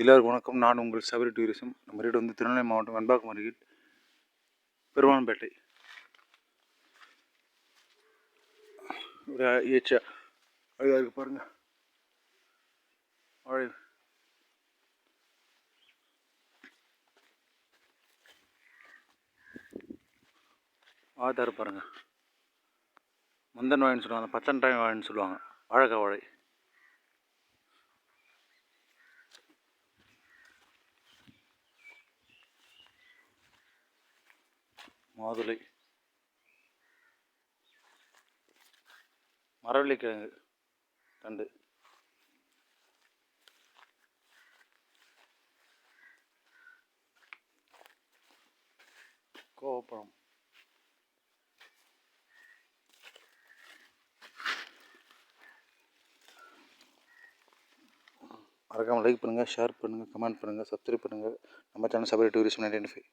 எல்லோருக்கும் வணக்கம். நான் உங்கள் சபரி டூரிசம். நம்ம வீடு வந்து திருநெல்வேலி மாவட்டம் வெண்பாக்கம் அருகில் பெருமான்பேட்டை ஒரு ஏச்சா. அழகாக இருக்குது பாருங்கள் வாழை ஆதார் பாருங்கள் முந்தன் வாழைன்னு சொல்லுவாங்க. பச்சண்டாய் வாழைன்னு சொல்லுவாங்க. வாழைக்காய் வாழை. மாதுளை. மரவள்ளிக்கிழங்கு. தண்டு. கோவப்பழம். மறக்காமல் லைக் பண்ணுங்கள் ஷேர் பண்ணுங்கள் கமெண்ட் பண்ணுங்கள் சப்ஸ்கிரைப் பண்ணுங்கள் நம்ம channel Sabari tourist ninety five